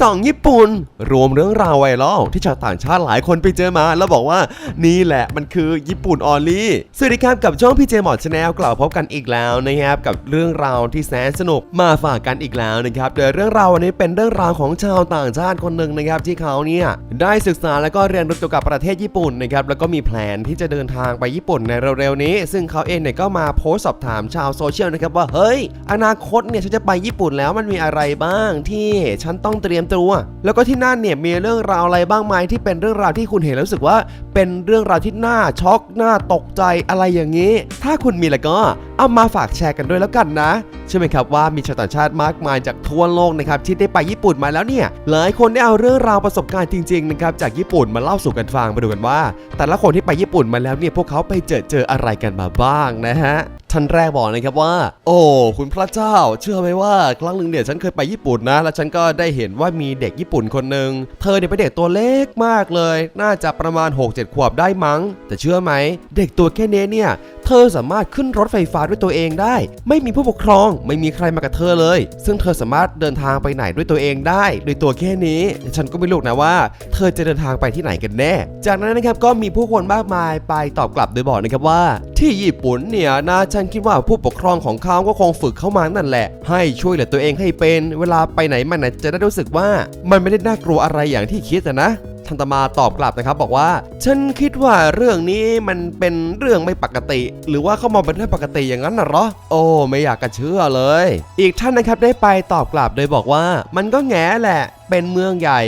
สองญี่ปุ่น รวมเรื่องราวไวรัลที่ชาวต่างชาติหลายคนไปเจอมา แล้วบอกว่านี่แหละมันคือญี่ปุ่นออลี่สวัสดีครับกับช่องพี่เจมอชาแนลกล่าวพบกันอีกแล้วนะครับกับเรื่องราวที่แสนสนุกมาฝากกันอีกแล้วนะครับโดยเรื่องราววันนี้เป็นเรื่องราวของชาวต่างชาติคนหนึ่งนะครับที่เขาเนี่ยได้ศึกษาแล้วก็เรียนรู้เกี่ยวกับประเทศญี่ปุ่นนะครับแล้วก็มีแผนที่จะเดินทางไปญี่ปุ่นในเร็วๆนี้ ซึ่งเขาเองเนี่ยก็มาโพสต์สอบถามชาวโซเชียลนะครับว่าเฮ้ย อนาคตเนี่ยฉันจะไปญี่ปุ่นแล้วมันมีอะไรบ้างที่ฉันต้องเตรียมตัว แล้วก็ที่นั่นเนี่ยมีเรื่องราวอะไรบ้างไหมที่เป็นเรื่องราวที่คุณเห็นแล้วรู้สึกว่า เป็นเรื่องราวที่น่าช็อกน่าตกใจอะไรอย่างนี้ ถ้าคุณมีแล้วก็เอามาฝากแชร์กันด้วยแล้วกันนะใช่ไหมครับว่ามีชาวต่างชาติมากมายจากทั่วโลกนะครับที่ได้ไปญี่ปุ่นมาแล้วเนี่ยหลายคนได้เอาเรื่องราวประสบการณ์จริงๆนะครับจากญี่ปุ่นมาเล่าสู่กันฟังมาดูกันว่า แต่ละคนที่ไปญี่ปุ่นมาแล้วเนี่ยพวกเขาไปเจอเจออะไรกันมาบ้างนะฮะ ท่านแรกบอกนะครับว่า โอ้คุณพระเจ้า เชื่อไหมว่าครั้งหนึ่งเนี่ยฉันเคยไปญี่ปุ่นนะ แล้วฉันก็ได้เห็นว่ามีเด็กญี่ปุ่นคนหนึ่งเธอเนี่ยเป็นเด็กตัวเล็กมากเลย น่าจะประมาณ 6-7 ขวบได้มั้ง แต่เชื่อไหม เด็กตัวแค่นี้เนี่ย ธอสามารถขึ้นรถไฟฟ้าด้วยตัวเองได้ ไม่มีผู้ปกครอง ไม่มีใครมากับเธอเลย ซึ่งเธอสามารถเดินทางไปไหนด้วยตัวเองได้โดยตัวแค่นี้ ฉันก็ไม่รู้นะว่า เธอจะเดินทางไปที่ไหนกันแน่ จากนั้นนะครับก็มีผู้คนมากมายไปตอบกลับโดยบอกนะครับว่า ที่ญี่ปุ่นเนี่ยนะฉันคิดว่าผู้ปกครองของเขาก็คงฝึกเข้ามานั่นแหละ ให้ช่วยเหลือตัวเองให้เป็น เวลาไปไหนมาไหนจะได้รู้สึกว่า มันไม่ได้น่ากลัวอะไรอย่างที่คิดนะ ทันตมาตอบกลับนะครับ บอกว่า ฉันคิดว่าเรื่องนี้มันเป็นเรื่องไม่ปกติ หรือว่าเขามาเป็นเรื่องปกติอย่างนั้นน่ะหรอ โอ้ไม่อยากจะเชื่อเลย อีกท่านนะครับได้ไปตอบกลับโดยบอกว่า มันก็แง่แหละเป็นเมืองใหญ่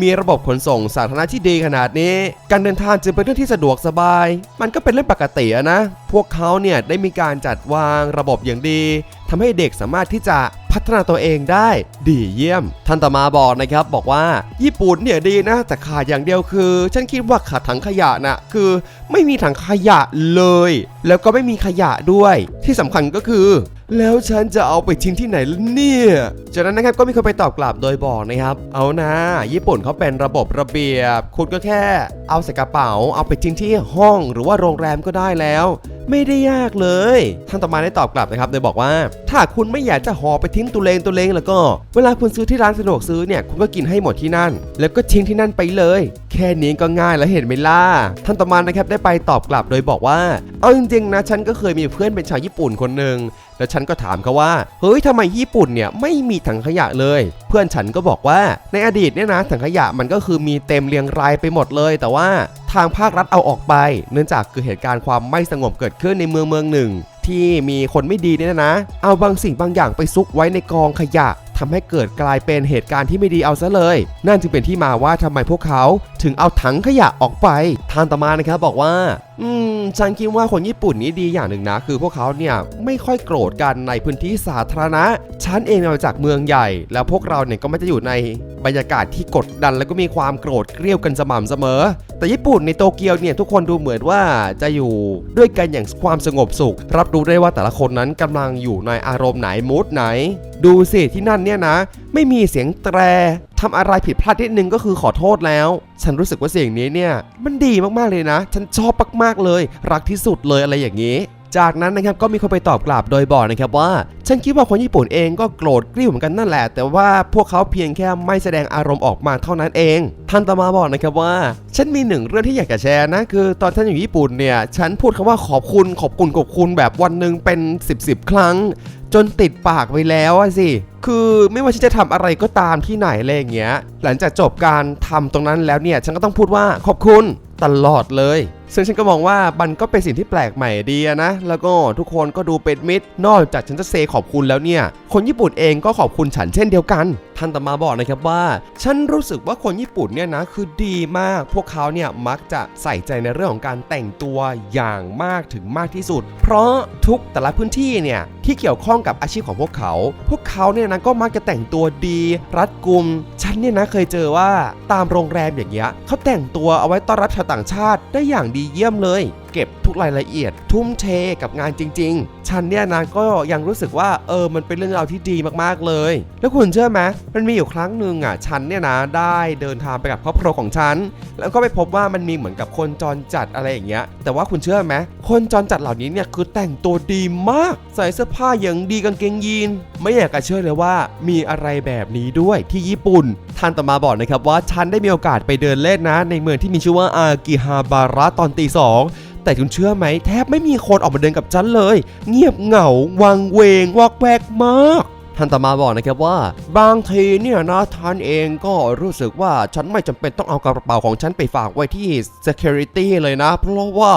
มีระบบขนส่งสาธารณะที่ดีขนาดนี้ การเดินทางจึงเป็นเรื่องที่สะดวกสบาย มันก็เป็นเรื่องปกตินะ พวกเขาเนี่ยได้มีการจัดวางระบบอย่างดีทำให้เด็กสามารถที่จะ พัฒนาตัวเองได้ดีเยี่ยม ท่านต่อมาบอกนะครับบอกว่าญี่ปุ่นเนี่ยดีนะ แต่ขาดอย่างเดียวคือ ฉันคิดว่าขาดถังขยะนะคือไม่มีถังขยะเลย แล้วก็ไม่มีขยะด้วย ที่สำคัญก็คือ แล้วฉันจะเอาไปทิ้งที่ไหนล่ะเนี่ย จากนั้นนะครับก็มีคนไปตอบกลับโดยบอกนะครับ เอานะญี่ปุ่นเขาเป็นระบบระเบียบ คุณก็แค่ เอาใส่กระเป๋า เอาไปทิ้งที่ห้องหรือว่าโรงแรมก็ได้แล้ว ไม่ได้ยากเลยท่านต่อมาได้ตอบกลับนะครับโดยบอกว่า ถ้าคุณไม่อยากจะห่อไปทิ้งตัวเลงตัวเลงแล้วก็ เวลาคุณซื้อที่ร้านสะดวกซื้อเนี่ยคุณก็กินให้หมดที่นั่น แล้วก็ทิ้งที่นั่นไปเลย แค่นี้ก็ง่ายแล้วเห็นไหมล่ะท่านต่อมานะครับได้ไปตอบกลับโดยบอกว่า เอาจริงๆนะฉันก็เคยมีเพื่อนเป็นชาวญี่ปุ่นคนหนึ่งแล้วฉันก็ถามเขาว่า เฮ้ยทำไมญี่ปุ่นเนี่ยไม่มีถังขยะเลย เพื่อนฉันก็บอกว่าในอดีตเนี่ยนะถังขยะมันก็คือมีเต็มเรียงรายไปหมดเลย แต่ว่า ทางภาครัฐเอาออกไป เนื่องจากเกิดเหตุการณ์ความไม่สงบเกิดขึ้นในเมืองเมืองหนึ่ง ที่มีคนไม่ดีเนี่ยนะ เอาบางสิ่งบางอย่างไปซุกไว้ในกองขยะทำให้เกิดกลายเป็นเหตุการณ์ที่ไม่ดีเอาซะเลย นั่นจึงเป็นที่มาว่าทำไมพวกเขาถึงเอาถังขยะออกไป ทานตมานะครับบอกว่า อืม ฉันคิดว่าคนญี่ปุ่นนี้ดีอย่างหนึ่งนะ คือพวกเขาเนี่ยไม่ค่อยโกรธกันในพื้นที่สาธารณะ ฉันเองมาจากเมืองใหญ่ แล้วพวกเราเนี่ยก็ไม่จะอยู่ในบรรยากาศที่กดดัน แล้วก็มีความโกรธเกรี้ยวกันสม่ำเสมอ แต่ญี่ปุ่นในโตเกียวเนี่ยทุกคนดูเหมือนว่าจะอยู่ด้วยกันอย่างความสงบสุข รับรู้ได้ว่าแต่ละคนนั้นกำลังอยู่ในอารมณ์ไหนมูดไหน ดูสิที่นั่นเนี่ยนะ ไม่มีเสียงแตรทำอะไรผิดพลาดนิดนึงก็คือขอโทษแล้ว ฉันรู้สึกว่าเสียงนี้เนี่ย มันดีมากๆเลยนะ ฉันชอบมากๆเลย รักที่สุดเลยอะไรอย่างนี้ จากนั้นนะครับก็มีคนไปตอบกลับโดยบอกนะครับว่า ฉันคิดว่าคนญี่ปุ่นเองก็โกรธกริ้วเหมือนกันนั่นแหละ แต่ว่าพวกเขาเพียงแค่ไม่แสดงอารมณ์ออกมาเท่านั้นเองท่านตมาบอกนะครับว่า ฉันมีหนึ่งเรื่องที่อยากจะแชร์นะ คือตอนฉันอยู่ญี่ปุ่นเนี่ยฉันพูดคำว่าขอบคุณขอบคุณขอบคุณแบบวันหนึ่งเป็น 10บสครั้ง จนติดปากไปแล้วอะสิคือไม่ว่าฉันจะทำอะไรก็ตามที่ไหนอะไรอย่างเงี้ยหลังจากจบการทำตรงนั้นแล้วเนี่ยฉันก็ต้องพูดว่าขอบคุณตลอดเลย ซึ่งฉันก็มองว่ามันก็เป็นสิ่งที่แปลกใหม่ดีนะ แล้วก็ทุกคนก็ดูเป็นมิตร นอกจากฉันจะเซขอบคุณแล้วเนี่ย คนญี่ปุ่นเองก็ขอบคุณฉันเช่นเดียวกัน ท่านต่อมาบอกนะครับว่า ฉันรู้สึกว่าคนญี่ปุ่นเนี่ยนะคือดีมาก พวกเขาเนี่ยมักจะใส่ใจในเรื่องของการแต่งตัวอย่างมากถึงมากที่สุด เพราะทุกแต่ละพื้นที่เนี่ยที่เกี่ยวข้องกับอาชีพของพวกเขา พวกเขาเนี่ยนะก็มักจะแต่งตัวดี รัดกุม ฉันเนี่ยนะเคยเจอว่าตามโรงแรมอย่างเงี้ยเขาแต่งตัวเอาไว้ต้อนรับชาวต่างชาติได้อย่างดีเยี่ยมเลย เก็บทุกรายละเอียด ทุ่มเทกับงานจริง ๆ ฉันเนี่ยนะก็ยังรู้สึกว่าเออมันเป็นเรื่องราวที่ดีมากๆเลย แล้วคุณเชื่อไหมมันมีอยู่ครั้งหนึ่งอะฉันเนี่ยนะได้เดินทางไปกับครอบครัวของฉัน แล้วก็ไปพบว่ามันมีเหมือนกับคนจรจัดอะไรอย่างเงี้ย แต่ว่าคุณเชื่อไหมคนจรจัดเหล่านี้เนี่ยคือแต่งตัวดีมาก ใส่เสื้อผ้าอย่างดีกางเกงยีน ไม่อยากจะเชื่อเลยว่ามีอะไรแบบนี้ด้วยที่ญี่ปุ่นท่านต่อมาบอกนะครับว่าฉันได้มีโอกาสไปเดินเล่นนะ ในเมืองที่มีชื่อว่าอากิฮาบาระตอนตีสองแต่คุณเชื่อไหมแทบไม่มีคนออกมาเดินกับฉันเลย เงียบเหงาวังเวงวอกแวกมากท่านตามาบอกนะครับว่า บางทีเนี่ยนะท่านเองก็รู้สึกว่าฉันไม่จำเป็นต้องเอากระเป๋าของฉันไปฝากไว้ที่ security เลยนะ เพราะว่า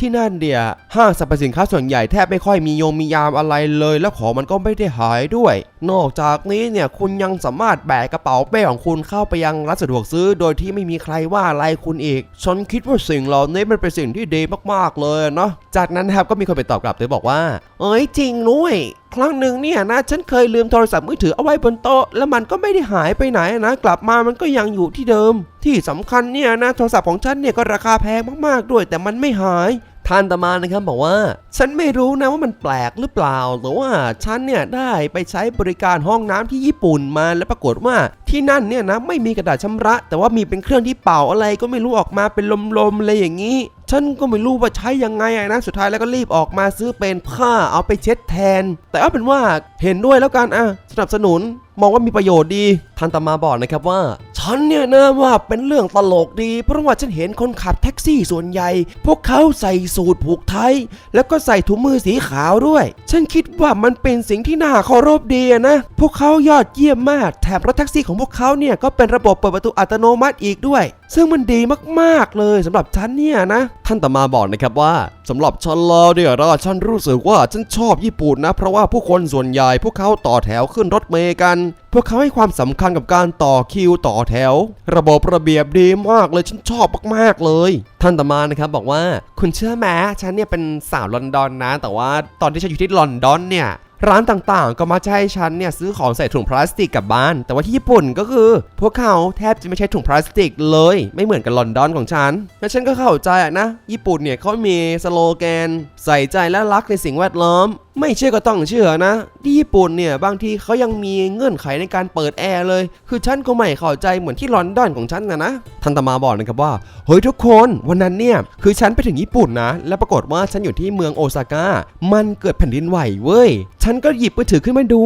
ที่นั่นเดียห้างสรรพสินค้าส่วนใหญ่แทบไม่ค่อยมีโยมมียามอะไรเลย แล้วของมันก็ไม่ได้หายด้วย นอกจากนี้เนี่ยคุณยังสามารถแบกกระเป๋าเป้ของคุณเข้าไปยังร้านสะดวกซื้อ โดยที่ไม่มีใครว่าอะไรคุณอีก ฉันคิดว่าสิ่งเหล่านี้มันเป็นสิ่งที่ดีมากๆเลยเนาะ จากนั้นครับก็มีคนไปตอบกลับโดยบอกว่า เอ้ยจริงด้วยครั้งหนึ่งเนี่ยนะฉันเคยลืมโทรศัพท์มือถือเอาไว้บนโต๊ะแล้วมันก็ไม่ได้หายไปไหนนะ กลับมามันก็ยังอยู่ที่เดิม ที่สำคัญเนี่ยนะโทรศัพท์ของฉันเนี่ยก็ราคาแพงมากๆด้วย แต่มันไม่หาย ท่านตามานะครับบอกว่า ฉันไม่รู้นะว่ามันแปลกหรือเปล่าแต่ว่าฉันเนี่ยได้ไปใช้บริการห้องน้ำที่ญี่ปุ่นมาแล้วปรากฏว่าที่นั่นเนี่ยนะไม่มีกระดาษชำระ แต่ว่ามีเป็นเครื่องที่เป่าอะไรก็ไม่รู้ออกมาเป็นลมๆอะไรอย่างนี้ ฉันก็ไม่รู้ว่าใช้ยังไงนะสุดท้ายแล้วก็รีบออกมาซื้อเป็นผ้าเอาไปเช็ดแทน แต่เอาเป็นว่าเห็นด้วยแล้วกันอะสนับสนุนมองว่ามีประโยชน์ดีท่านตามาบอกนะครับว่า ฉันเนี่ยนะว่าเป็นเรื่องตลกดี เพราะว่าฉันเห็นคนขับแท็กซี่ส่วนใหญ่ พวกเขาใส่สูทผูกไทย แล้วก็ใส่ถุงมือสีขาวด้วย ฉันคิดว่ามันเป็นสิ่งที่น่าเคารพดีนะ พวกเขายอดเยี่ยมมาก แถมรถแท็กซี่ของพวกเขาเนี่ยก็เป็นระบบเปิดประตูอัตโนมัติอีกด้วย ซึ่งมันดีมากๆเลยสำหรับฉันเนี่ยนะ ท่านต่อมาบอกนะครับว่าสำหรับฉันแล้วเนี่ยนะฉันรู้สึกว่าฉันชอบญี่ปุ่นนะ เพราะว่าผู้คนส่วนใหญ่พวกเขาต่อแถวขึ้นรถเมล์กัน พวกเขาให้ความสำคัญกับการต่อคิวต่อแถว ระบบระเบียบดีมากเลยฉันชอบมากๆเลย ท่านต่อมานะครับบอกว่า คุณเชื่อไหมฉันเนี่ยเป็นสาวลอนดอนนะ แต่ว่าตอนที่ฉันอยู่ที่ลอนดอนเนี่ย ร้านต่างๆ ก็มาจะให้ฉันเนี่ยซื้อของใส่ถุงพลาสติกกลับบ้าน แต่ว่าที่ญี่ปุ่นก็คือ พวกเขาแทบจะไม่ใช้ถุงพลาสติกเลย ไม่เหมือนกับลอนดอนของฉัน และฉันก็เข้าใจนะ ญี่ปุ่นเนี่ยเขามีสโลแกน ใส่ใจและรักในสิ่งแวดล้อม ไม่เชื่อก็ต้องเชื่อนะ ที่ญี่ปุ่นเนี่ยบางทีเขายังมีเงื่อนไขในการเปิดแอร์เลย คือฉันก็ไม่เข้าใจเหมือนที่ลอนดอนของฉันนะนะทันตมาบอกนะครับว่า เฮ้ยทุกคนวันนั้นเนี่ย คือฉันไปถึงญี่ปุ่นนะ แล้วปรากฏว่าฉันอยู่ที่เมืองโอซาก้า มันเกิดแผ่นดินไหวเว้ย ฉันก็หยิบมือถือขึ้นมาดู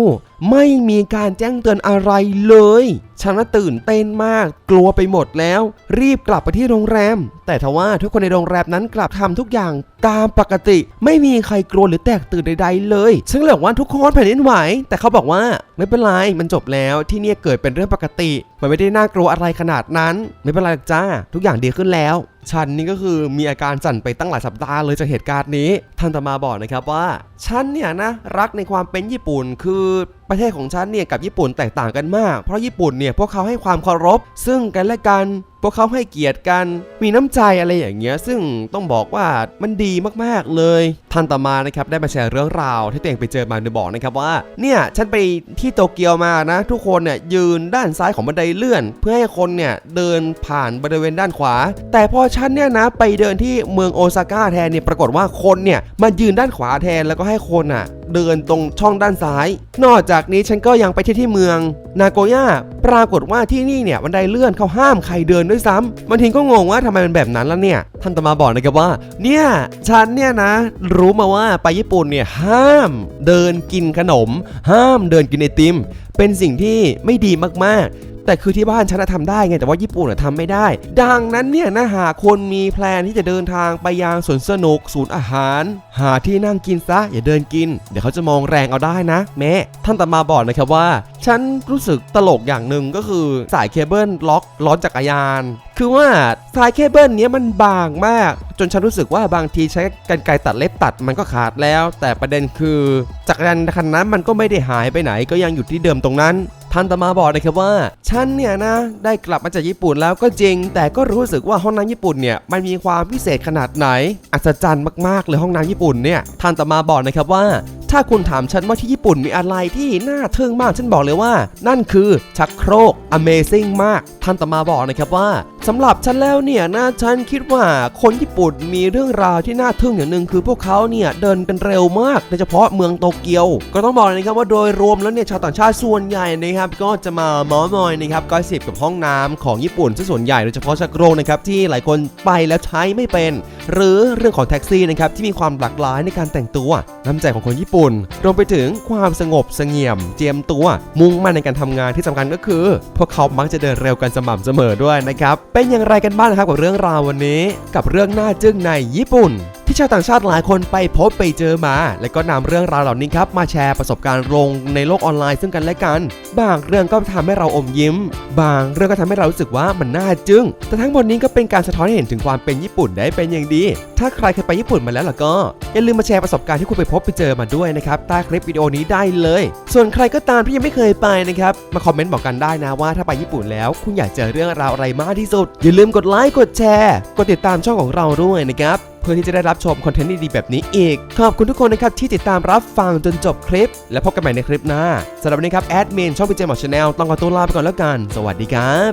ไม่มีการแจ้งเตือนอะไรเลย ฉันตื่นเต้นมาก กลัวไปหมดแล้ว รีบกลับไปที่โรงแรม แต่ทว่าทุกคนในโรงแรมนั้นกลับทำทุกอย่างตามปกติ ไม่มีใครกลัวหรือแตกตื่นใดๆเลยซึ่งเลยบอกว่าทุกคนแผ่นดินไหว แต่เขาบอกว่าไม่เป็นไรมันจบแล้วที่นี่เกิดเป็นเรื่องปกติ มันไม่ได้น่ากลัวอะไรขนาดนั้น ไม่เป็นไรจ้า ทุกอย่างดีขึ้นแล้ว ฉันนี่ก็คือมีอาการสั่นไปตั้งหลายสัปดาห์เลยจากเหตุการณ์นี้ท่านตมาบอกนะครับว่าฉันเนี่ยนะรักในความเป็นญี่ปุ่นคือประเทศของฉันเนี่ยกับญี่ปุ่นแตกต่างกันมาก เพราะญี่ปุ่นเนี่ยพวกเขาให้ความเคารพซึ่งกันและกัน พวกเขาให้เกียรติกัน มีน้ำใจอะไรอย่างเงี้ย ซึ่งต้องบอกว่ามันดีมากๆเลยท่านต่อมานะครับได้มาแชร์เรื่องราว ที่ตัวเองไปเจอมาโดยบอกนะครับว่า เนี่ยฉันไปที่โตเกียวมานะ ทุกคนเนี่ยยืนด้านซ้ายของบันไดเลื่อน เพื่อให้คนเนี่ยเดินผ่านบริเวณด้านขวา แต่พอฉันเนี่ยนะไปเดินที่เมืองโอซาก้าแทนเนี่ยปรากฏว่าคนเนี่ยมายืนด้านขวาแทนแล้วก็ให้คนอะ เดินตรงช่องด้านซ้าย นอกจากนี้ฉันก็ยังไปที่ที่เมือง นาโกย่าปรากฏว่าที่นี่เนี่ยบันไดเลื่อนเขาห้ามใครเดินด้วยซ้ำบางทีก็งงว่าทำไมเป็นแบบนั้นแล้วเนี่ย ท่านตมาบอกนะครับว่า เนี่ยฉันเนี่ยนะ รู้มาว่าไปญี่ปุ่นเนี่ยห้ามเดินกินขนม ห้ามเดินกินไอติม เป็นสิ่งที่ไม่ดีมากๆ แต่คือที่บ้านฉันทำได้ไงแต่ว่าญี่ปุ่นทำไม่ได้ ดังนั้นเนี่ยนะหากคนมีแพลนที่จะเดินทางไปยังสวนสนุกศูนย์อาหาร หาที่นั่งกินซะอย่าเดินกิน เดี๋ยวเขาจะมองแรงเอาได้นะ แม่ท่านตามาบอกนะครับว่า ฉันรู้สึกตลกอย่างหนึ่งก็คือสายเคเบิลล็อกล้อจักรยาน คือว่าสายเคเบิลเนี้ยมันบางมาก จนฉันรู้สึกว่าบางทีใช้กันไกรตัดเล็บตัดมันก็ขาดแล้ว แต่ประเด็นคือจักรยานคันนั้นมันก็ไม่ได้หายไปไหนก็ยังอยู่ที่เดิมตรงนั้น ท่านตมาบอกนะครับว่า ฉันเนี่ยนะ ได้กลับมาจากญี่ปุ่นแล้วก็จริง แต่ก็รู้สึกว่าห้องน้ำญี่ปุ่นเนี่ยมันมีความพิเศษขนาดไหน อัศจรรย์มากๆเลยห้องน้ำญี่ปุ่นเนี่ยท่านตมาบอกนะครับว่า ถ้าคุณถามฉันว่าที่ญี่ปุ่นมีอะไรที่น่าทึ่งมากฉันบอกเลยว่า นั่นคือชักโครก Amazing มาก ท่านต่อมาบอกนะครับว่าสำหรับฉันแล้วเนี่ยนะฉันคิดว่าคนญี่ปุ่นมีเรื่องราวที่น่าทึ่งอย่างหนึ่งคือพวกเขาเนี่ยเดินกันเร็วมากโดยเฉพาะเมืองโตเกียว ก็ต้องบอกเลยนะครับว่าโดยรวมแล้วเนี่ยชาวต่างชาติส่วนใหญ่นะครับก็จะมาเมอมอยนะครับก็สิบกับห้องน้ำของญี่ปุ่นซะส่วนใหญ่โดยเฉพาะชักโครกนะครับที่หลายคนไปแล้วใช้ไม่เป็นหรือเรื่องของแท็กซี่นะครับที่มีความหลากหลายในการแต่งตัวน้ำใจของคนญี่ปุ่น รวมไปถึงความสงบเสงี่ยม เจียมตัว มุ่งมั่นในการทำงานที่สำคัญก็คือ พวกเขามักจะเดินเร็วกันสม่ำเสมอด้วยนะครับเป็นอย่างไรกันบ้างนะครับกับเรื่องราววันนี้ กับเรื่องน่าจึ้งในญี่ปุ่น ที่ชาวต่างชาติหลายคนไปพบไปเจอมา และก็นำเรื่องราวเหล่านี้ครับมาแชร์ประสบการณ์ลงในโลกออนไลน์ซึ่งกันและกัน บางเรื่องก็ทำให้เราอมยิ้ม บางเรื่องก็ทำให้เรารู้สึกว่ามันน่าจึ้งแต่ทั้งหมดนี้ก็เป็นการสะท้อนให้เห็นถึงความเป็นญี่ปุ่นได้เป็นอย่างดี ถ้าใครเคยไปญี่ปุ่นมาแล้วล่ะก็อย่าลืมมาแชร์ประสบการณ์ที่คุณไปพบไปเจอมาด้วยนะครับใต้คลิปวิดีโอนี้ได้เลย ส่วนใครก็ตามที่ยังไม่เคยไปนะครับมาคอมเมนต์บอกกันได้นะว่าถ้าไปญี่ปุ่นแล้ว คุณอยากเจอเรื่องราวอะไรมากที่สุด อย่าลืมกดไลค์กดแชร์ กดติดตามช่องของเราด้วยนะครับ เพื่อที่จะได้รับชมคอนเทนต์ดีๆแบบนี้อีก ขอบคุณทุกคนนะครับที่ติดตามรับฟังจนจบคลิป และพบกันใหม่ในคลิปหน้าสำหรับวันนี้ครับแอดมินช่องพีเจมอชแนลต้องขอตัวลาไปก่อนแล้วกัน สวัสดีครับ